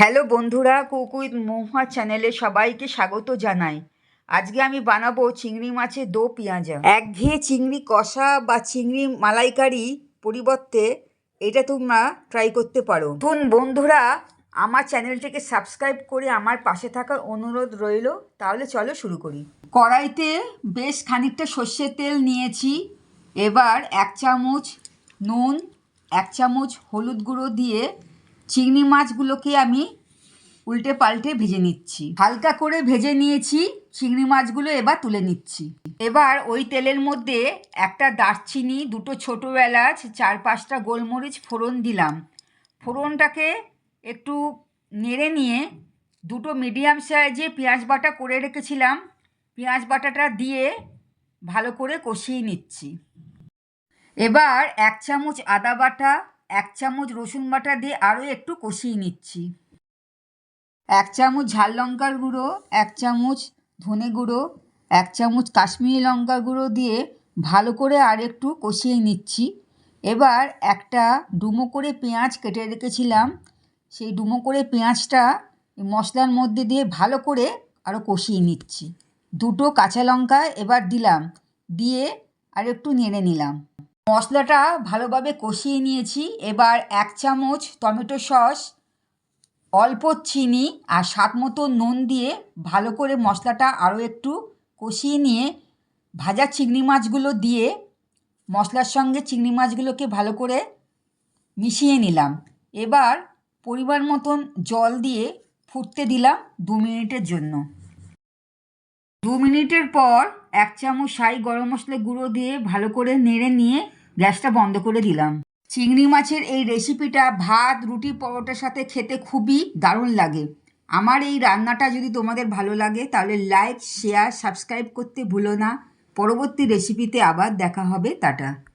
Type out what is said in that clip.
Hello বন্ধুরা, cook মহুয়া চ্যানেলে সবাইকে স্বাগত জানাই। আজকে আমি বানাবো চিংড়ি মাছের দো পেঁয়াজা। একঘেয়ে চিংড়ি কষা বা চিংড়ি মালাইকারি পরিবর্তে এটা তোমরা ট্রাই করতে পারো। নতুন বন্ধুরা, আমার চ্যানেলটিকে সাবস্ক্রাইব করে আমার পাশে থাকার অনুরোধ রইল। তাহলে চলো শুরু করি। কড়াইতে বেশ খানিকটা সর্ষের তেল নিয়েছি। এবার এক চামচ নুন, এক চামচ হলুদ গুঁড়ো দিয়ে চিংড়ি মাছগুলোকে আমি উল্টে পাল্টে ভেজে নিচ্ছি। হালকা করে ভেজে নিয়েছি, চিংড়ি মাছগুলো এবার তুলে নিচ্ছি। এবার ওই তেলের মধ্যে একটা দারচিনি, দুটো ছোটো এলাচ, চার পাঁচটা গোলমরিচ ফোড়ন দিলাম। ফোড়নটাকে একটু নেড়ে নিয়ে দুটো মিডিয়াম সাইজে পেঁয়াজ বাটা করে রেখেছিলাম। পেঁয়াজ বাটাটা দিয়ে ভালো করে কষিয়ে নিচ্ছি। এবার এক চামচ আদা বাটা এক চামচ রসুন বাটা দিয়ে আরও একটু কষিয়ে নিচ্ছি। এক চামচ ঝাল লঙ্কার গুঁড়ো, এক চামচ ধনে গুঁড়ো, এক চামচ কাশ্মীরি লঙ্কার গুঁড়ো দিয়ে ভালো করে আর একটু কষিয়ে নিচ্ছি। এবার একটা ডুমো করে পেঁয়াজ কেটে রেখেছিলাম। সেই ডুমো করে পেঁয়াজটা মশলার মধ্যে দিয়ে ভালো করে আরও কষিয়ে নিচ্ছি। দুটো কাঁচা লঙ্কা এবার দিলাম, দিয়ে আর একটু নেড়ে নিলাম। মশলাটা ভালোভাবে কষিয়ে নিয়েছি। এবার এক চামচ টমেটো সস, অল্প চিনি আর স্বাদ মতো নুন দিয়ে ভালো করে মশলাটা আরও একটু কষিয়ে নিয়ে ভাজা চিংড়ি মাছগুলো দিয়ে মশলার সঙ্গে চিংড়ি মাছগুলোকে ভালো করে মিশিয়ে নিলাম। এবার পরিমাণ মতন জল দিয়ে ফুটতে দিলাম দু মিনিটের জন্য। দু মিনিটের পর এক চামচ সাই গরম মশলা গুঁড়ো দিয়ে ভালো করে নেড়ে নিয়ে গ্যাসটা বন্ধ করে দিলাম। চিংড়ি মাছের এই রেসিপিটা ভাত, রুটি, পরোটার সাথে খেতে খুবই দারুণ লাগে। আমার এই রান্নাটা যদি তোমাদের ভালো লাগে, তাহলে লাইক শেয়ার সাবস্ক্রাইব করতে ভুলো না। পরবর্তী রেসিপিতে আবার দেখা হবে। টাটা।